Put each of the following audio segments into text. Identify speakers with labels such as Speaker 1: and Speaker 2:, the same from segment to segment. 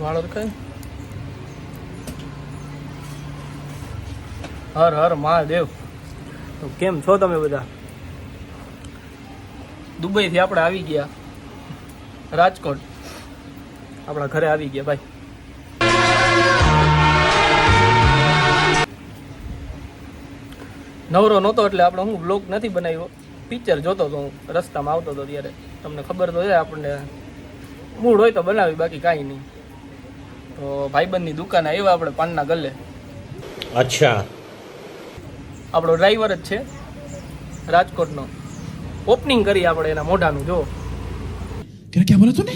Speaker 1: વાળ કઈ? હર હર, મહાદેવ. તો કેમ છો તમે બધા? દુબઈથી આપણે આવી ગયા. રાજકોટ. આપણા ઘરે આવી ગયા, ભાઈ. નવરો નહોતો એટલે આપણે હું બ્લોગ નથી બનાવ્યો. પિક્ચર જોતો હતો હું રસ્તામાં આવતો હતો ત્યારે. તમને ખબર તો છે આપણને. મૂડ હોય તો બનાવી, બાકી કાંઈ નહીં. તો ભાઈબંધની દુકાન આવ્યા આપણે પાનના ગલ્લે.
Speaker 2: અચ્છા.
Speaker 1: આપણો ડ્રાઈવર જ છે રાજકોટનો. ઓપનિંગ કરી આપણે એના મોઢાનું જો.
Speaker 3: તેને ક્યાં બોલતું ને?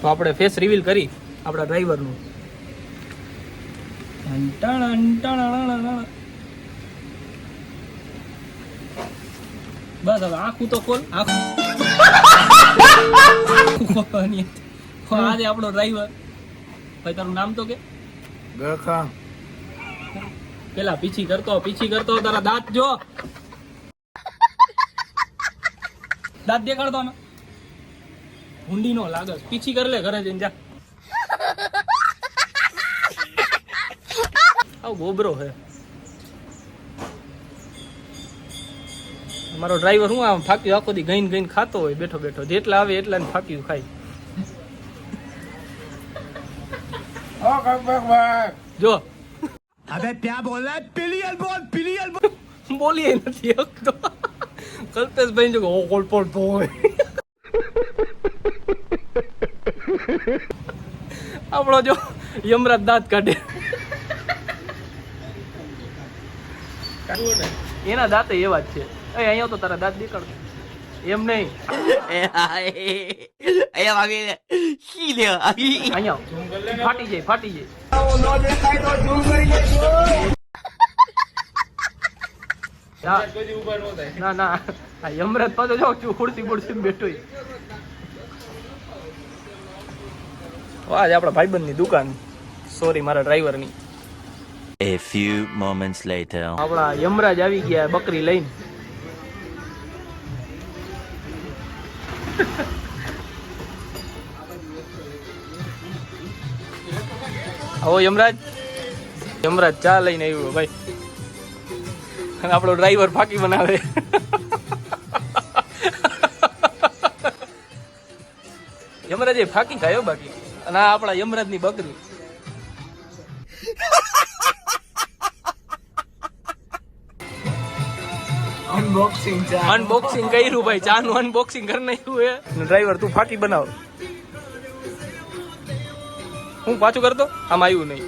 Speaker 1: તો આપણે ફેસ રિવીલ કરી આપણા ડ્રાઈવરનું બસ હવે આખું તો કોલ આખું. આજે આપણો ડ્રાઈવર ભાઈ તારું નામ તો કે?
Speaker 3: ગળખા
Speaker 1: પેલા પીછી કરતો પીછી કરતો તારા દાંત જો. દાંત દેખાડતો અમે હુંડી નો લાગે. પીછી કર લે ઘરે જઈને જા. આવ ગોબરો હે અમારો ડ્રાઈવર હું આમ ફાક્યું? આખો દી ગઈને ગઈને ખાતો હોય બેઠો બેઠો. જેટલા આવે એટલા ને ફાક્યું ખાય. જો.
Speaker 3: અબે ત્યાં બોલ પિલિયન બોલ પિલિયન બોલ.
Speaker 1: બોલીએ નથી શકતો કલ્પેશભાઈ જો ઓ કોલ પર બોય આપણો જો યમરાજ દાંત કાઢે. એના દાંત એવા જ છે. અહીંયા તો તારા દાંત નીકળશે. એમ નહીં. અહીંયા ફાટી જાય ફાટી જાય. ના ના ના. આ યમરાજ પાસે જાઉં છું ખુરશી બુરશી બેઠો. આજ આપણા ભાઈબંધની દુકાન. સોરી મારા ડ્રાઈવરની
Speaker 4: A few moments later.
Speaker 1: આપણા યમરાજ આવી ગયા બકરી લઈને. આવો યમરાજ. યમરાજ ચા લઈને આવ્યો, ભાઈ. અને આપણો ડ્રાઈવર ફાકી બનાવે. યમરાજ એ ફાકી ખાયો બાકી. અને આ આપણા યમરાજની બકરી.
Speaker 3: અનબોક્સિંગ ચા
Speaker 1: અનબોક્સિંગ કર્યું ભાઈ ચા નું અનબોક્સિંગ કરી નાખ્યું હે ડ્રાઈવર તું ફાટી બનાવ હું પાછું કરતો આમ આવ્યું નહીં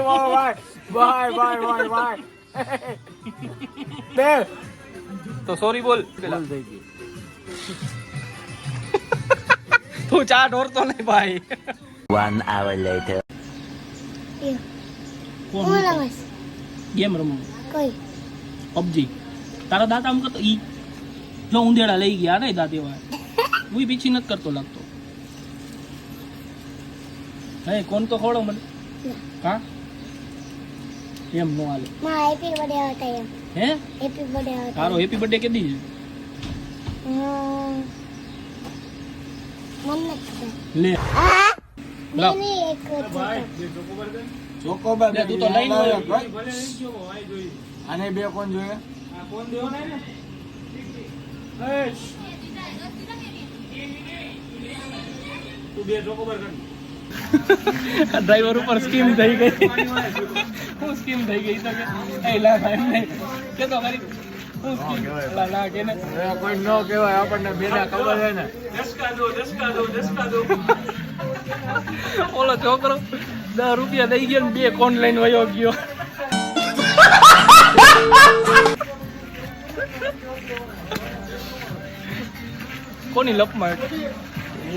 Speaker 3: બાય બાય બાય બાય
Speaker 1: તો સોરી બોલ બોલ થઈ ગઈ તું ચા ઢોરતો નહીં ભાઈ
Speaker 4: One hour later.
Speaker 1: Yeah. Game રમવું
Speaker 5: કઈ
Speaker 1: પબજી તારા દાંત આમ કરતો ઈ જો ઉંદેડા લઈ ગયા ને દાંત એવા હું પીછી નથી કરતો લાગતો હે કોણ તો ખોડો મને હા એમ નો હાલે
Speaker 5: માં હેપી બર્થડે હતા એમ
Speaker 1: હે
Speaker 5: હેપી બર્થડે હતા
Speaker 1: તારો હેપી બર્થડે કેદી છે
Speaker 5: હમ. મને નથી ખબર.
Speaker 1: લે
Speaker 5: આ
Speaker 1: લાવ.
Speaker 5: મેં નહીં એક
Speaker 3: ચોકોબાર
Speaker 1: તું તો લઈને
Speaker 3: આને બે કોણ જોઈએ?
Speaker 1: ડ્રાઈવર ઉપર સ્કીમ થઈ ગઈ. હું સ્કીમ થઈ ગઈ તો કે એ લા ભાઈ ને કે તો ખરી હું સ્કીમ લા લા કે ને.
Speaker 3: કોઈ ન કહેવાય આપણને બેના ખબર છે ને.
Speaker 1: ઓલો છોકરો દસ રૂપિયા દઈ ગયો ને બે કોણ લઈને વયો ગયો. કોની લપમાં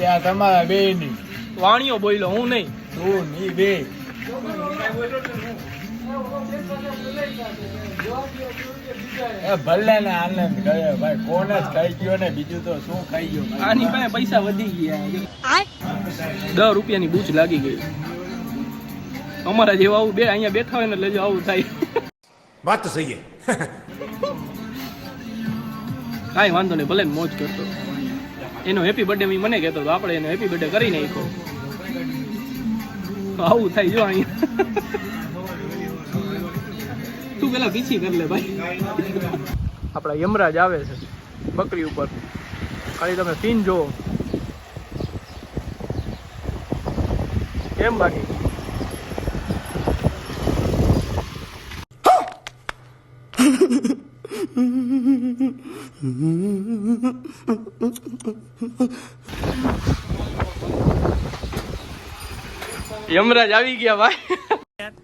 Speaker 3: યા તમારા બે ની
Speaker 1: વાણીઓ બોલ્યો હું નહીં.
Speaker 3: તું ની બે. એ ભલે ને આનંદ ગયો. ભાઈ કોણ જ ખાઈ ગયો ને બીજું તો શું ખાઈ ગયો?
Speaker 1: આની પાસે પૈસા વધી ગયા. દસ રૂપિયાની બૂચ લાગી ગઈ. અમારા જેવા આવું બે અહીંયા બેઠા હોય ને એટલે જો આવું થાય.
Speaker 2: વાત તો સહી
Speaker 1: કાંઈ વાંધો નહીં ભલે મોજ કરતો એનો હેપી બર્થડે મને કહેતો હતો આપણે એનો હેપી બર્થડે કરી નાખ્યો. તો આવું થાય જો અહીંયા. તું પેલા પીછી કરી લે ભાઈ. આપણા યમરાજ આવે છે બકરી ઉપર. ખાલી તમે સીન જો કેમ બાકી? यमराज આવી ગયા ભાઈ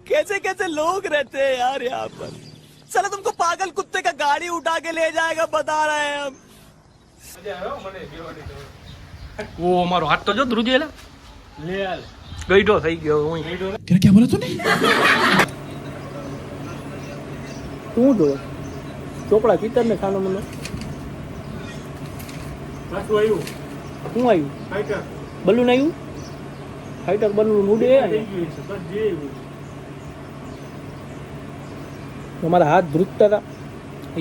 Speaker 6: कैसे कैसे लोग रहते हैं यार यहाँ पर चलो तुमको पागल कुत्ते का गाड़ी उठा के ले जाएगा बता रहे हैं हम
Speaker 1: ઓ મારો હાથ તો જો ધ્રુજેલા
Speaker 3: લે હાલ
Speaker 1: ગઈઢો થઈ ગયો હું
Speaker 6: क्या बोला तूने
Speaker 1: શું જો ચોપડા ચિત્તર ને ખાનો મને
Speaker 3: પાછું આવ્યું
Speaker 1: શું આવ્યું
Speaker 3: ફાઈટર.
Speaker 1: આવ્યું ફાઈટર બલૂન ઉડે તમારા હાથ ધ્રુજતા હતા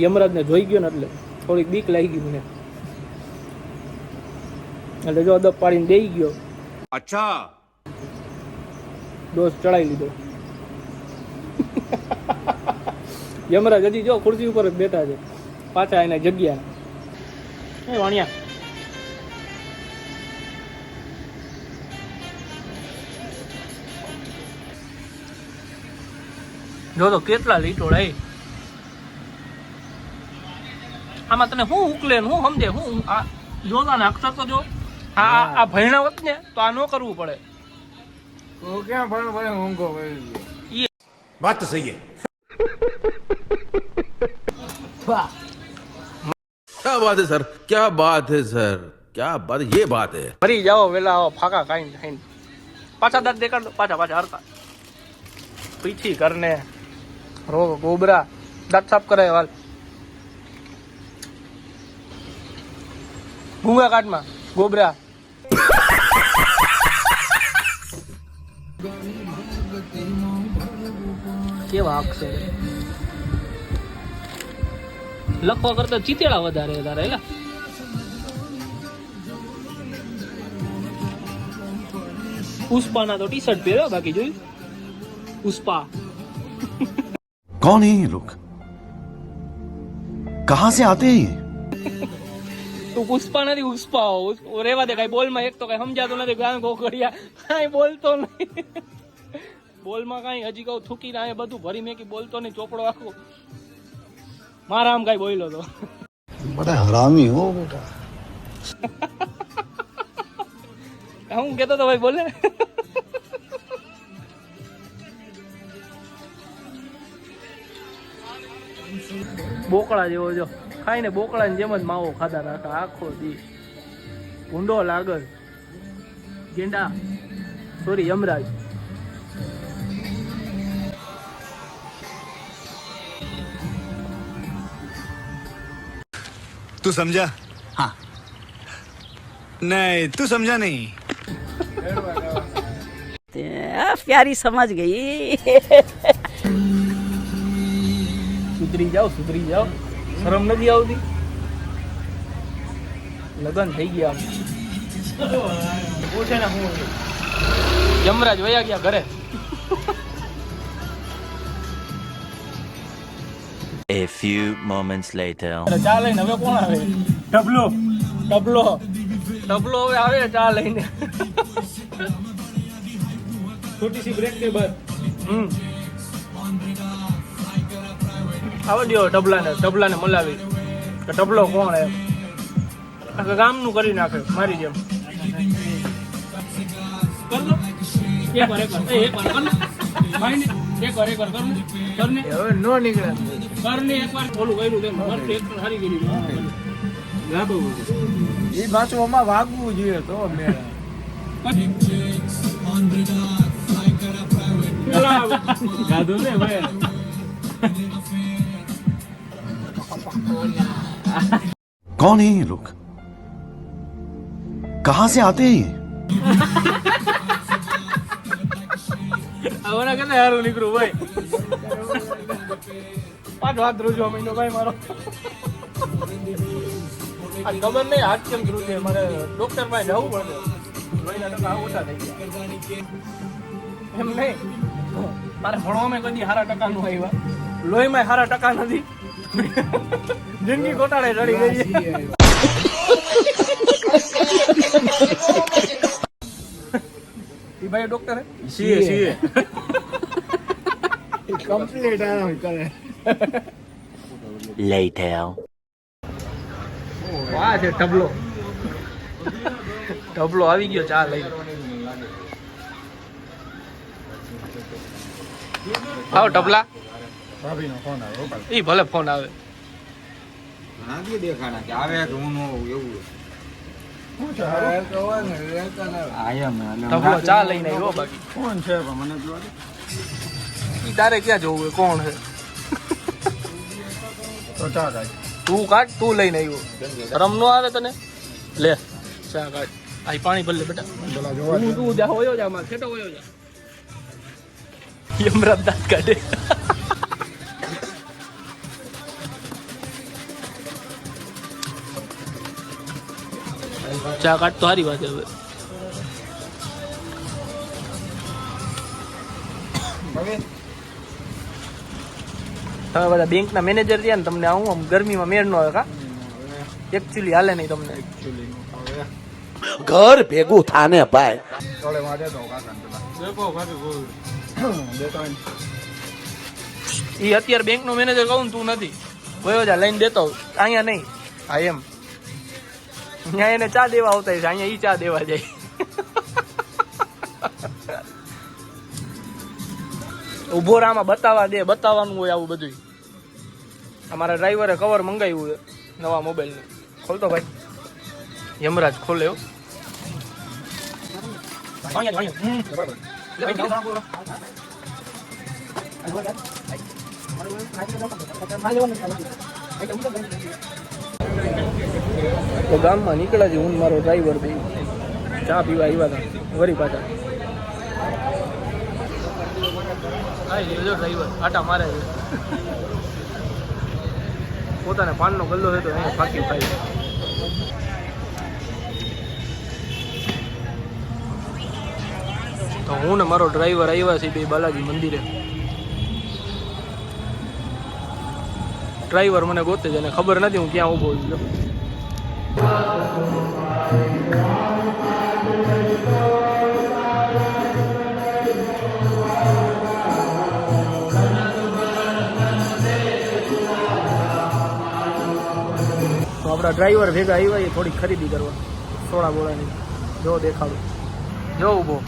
Speaker 1: યમરાજને જોઈ ગયો ને એટલે થોડીક બીક લાગી ગઈ મને. એટલે જો અદબ પાડીને દઈ ગયો.
Speaker 2: અચ્છા.
Speaker 1: ડોઝ ચડાવી લીધો. યમરાજ હજી જો ખુરશી ઉપર જ બેઠા છે. પાછા એના જગ્યા એ વાણિયા. જો તો કેટલા લીટોળ એ આમાં તને શું ઉકલે ને શું સમજે શું આ જોતા ને અક્ષર તો જો આ આ- આ ભણ્યા હોત ને તો આ ન કરવું પડે
Speaker 3: તો ક્યાં ભણ ભણ ઊંઘો કરી ગયો
Speaker 2: बात तो सही है
Speaker 7: क्या बात है सर क्या बात है सर क्या बात ये बात है
Speaker 1: ફરી જાઓ વેલા આવો ફાકા ખાઈને ખાઈને પાછા દાંત દેખાડ દો પાછા પાછા હરકા પીછી કરને રો ગોબરા, દાંત સાફ કરાય વાલ ભૂંગા કાટમાં ગોબરા. કેવા અક્ષર લખવા કરતા ચીતેડા વધારે વધારે એલા પુષ્પાના તો ટી શર્ટ પહેર્યો બાકી જોયું? પુષ્પા.
Speaker 8: कौन है ये लोग कहां से आते हैं ये
Speaker 1: તું પુષ્પા નથી પુષ્પા હો. ઉસ- રેવા દે કઈ બોલમાં એક તો કઈ સમજાતું નથી ગાન ગોખડિયા કઈ બોલતો નહીં બોલમાં કઈ હજી કહું થૂકી ના બધું ભરી મેકી બોલતો નહીં ચોપડો આખો મારા આમ કઈ બોલ્યો તો
Speaker 8: बड़ा हरामी हो बेटा
Speaker 1: હું કેતો તો ભાઈ બોલે બોકળા જેવો જો. ખાઈને બોકળાની જેમ જ માવો ખાધા રાખા આખો દી ભૂંડો લાગર ગેંડા. સોરી યમરાજ.
Speaker 9: તું સમજા? હા. નહીં તું સમજા નહીં.
Speaker 10: પ્યારી સમજ ગઈ.
Speaker 1: સુધરી જાઓ સુધરી જાઓ શરમ નથી આવતી લગન થઈ ગયા પૂછે ને હું યમરાજ વયા ગયા ઘરે
Speaker 4: A few moments later.
Speaker 1: ચા લઈને હવે કોણ આવે
Speaker 3: ડબલો
Speaker 1: ટબલો ટબલો હવે આવે ચા લઈને
Speaker 3: છોટી સી બ્રેક के बाद
Speaker 1: હમ આવો દ્યો ટબલાને ટબલાને મલાવી. કે ટબલો કોણ એમ આખા ગામનું કરી નાખે મારી જેમ.
Speaker 3: હવે નો નીકળે. એ પાછું વાગવું જોઈએ તો ગાધું ને ભાઈ.
Speaker 8: कौन है ये लोग कहां से आते हैं ये
Speaker 1: આવના કરતા સારું નીકળું ભાઈ પાંચ હાથ રોજો મહિનો ભાઈ મારો આ ખબર નહીં હાથ કેમ ધ્રુવ છે મારે ડોક્ટર પાસે જવું પડશે લોહીના ટકા ઓછા થઈ ગયા એમ નહીં મારે ભણવામાં કદી સારા ટકા નું આવ્યા લોહીમાં સારા ટકા નથી જિંદગી ગોટાળે ચડી ગઈ છે. ઈ ભાઈ ડોક્ટર હે
Speaker 3: સીએ સીએ કમ્પ્લીટ આરામ કરે
Speaker 4: Later.
Speaker 1: વાહ છે ટબલો ટબલો આવી ગયો ચા લઈ આવો ટબલા
Speaker 3: ભાભીનો ફોન આવે
Speaker 1: એ ભલે ફોન આવે.
Speaker 3: નાગી દેખાણા કે આવે કે હું નો એવું
Speaker 1: ચા લઈને આવ્યો બાકી.
Speaker 3: છે મને જોવા
Speaker 1: તારે ક્યાં જોવું કોણ છે?
Speaker 3: તો ચા કાઢ.
Speaker 1: તું કાઢ તું લઈને આવ્યો. રમ નો આવે તને? લે ચા કાઢ. આ પાણી ભલે બેટા.
Speaker 3: જોવા
Speaker 1: તું તું જા હોયો જા માં છેટો હોયો જા. યમરાજ દાંત કાઢે. ચા કાઢતો સારી વાત હવે. તમે બધા બેંકના મેનેજર થયા ને તમને હું આમ ગરમીમાં મેળ ન આવે કા? એકચ્યુઅલી હાલે નહીં તમને.
Speaker 3: ઘર ભેગું થાને ભાઈ.
Speaker 1: એ અત્યારે બેંકનો મેનેજર કહું તું નથી. ગયો બધા લઈને દેતો અહીંયા નહીં. આ એમ. અહીંયા એને ચા દેવા આવતા છે અહીંયા ઈ ચા દેવા જાય ઊભો રામાં બતાવવા દે, બતાવવાનું હોય આવું બધું અમારા ડ્રાઈવરે કવર મંગાવ્યું છે, નવા મોબાઈલનું ખોલતો ભાઈ યમરાજ ખોલે જ. હમ. તો ગામમાં નીકળ્યા છે. હું મારો ડ્રાઈવર બે ચા પીવા આવ્યા હતા. વરી પાછા. ડ્રાઈવર આટા મારે પોતાને પાનનો ગલ્લો હતો એને ફાંકી ખાઈ તો હું ને મારો ડ્રાઈવર આવ્યા છે બે બાલાજી મંદિરે. ડ્રાઈવર મને ગોતે છે અને ખબર નથી હું ક્યાં ઊભો છું. આપણા ડ્રાઈવર ભેગા આવ્યા એ થોડી ખરીદી કરવા. સોડા બોળાની. જો દેખાડું. જો ઊભો.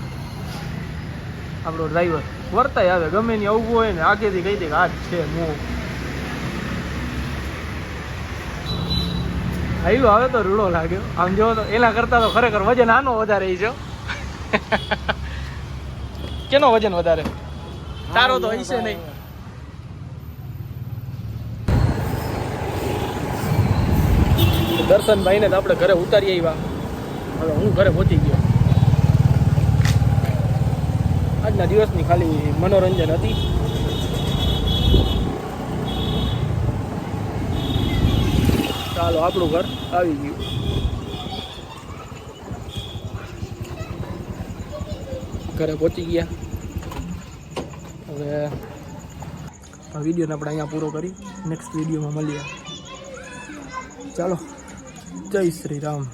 Speaker 1: આપણો ડ્રાઈવર વર્તાય આવે. ગમે ની ઊભો હોય ને, આગેથી કહી દે કે આ જ છે મોં આવ્યો આવે તો રૂડો લાગ્યો. આમ જો તો એના કરતા તો ખરેખર વજન આનો વધારે છે કેનો વજન વધારે? તારો તો હશે નહીં. દર્શનભાઈ ને તો આપણે ઘરે ઉતારી આવ્યા. હવે હું ઘરે પહોંચી ગયો. આજના દિવસની ખાલી મનોરંજન હતી. ચાલો, આપણું ઘર આવી ગયું. ઘરે પહોંચી ગયા. હવે આ વિડીયોને આપણે અહીંયા પૂરો કરી નેક્સ્ટ વિડીયોમાં મળીએ. ચાલો, જય શ્રી રામ.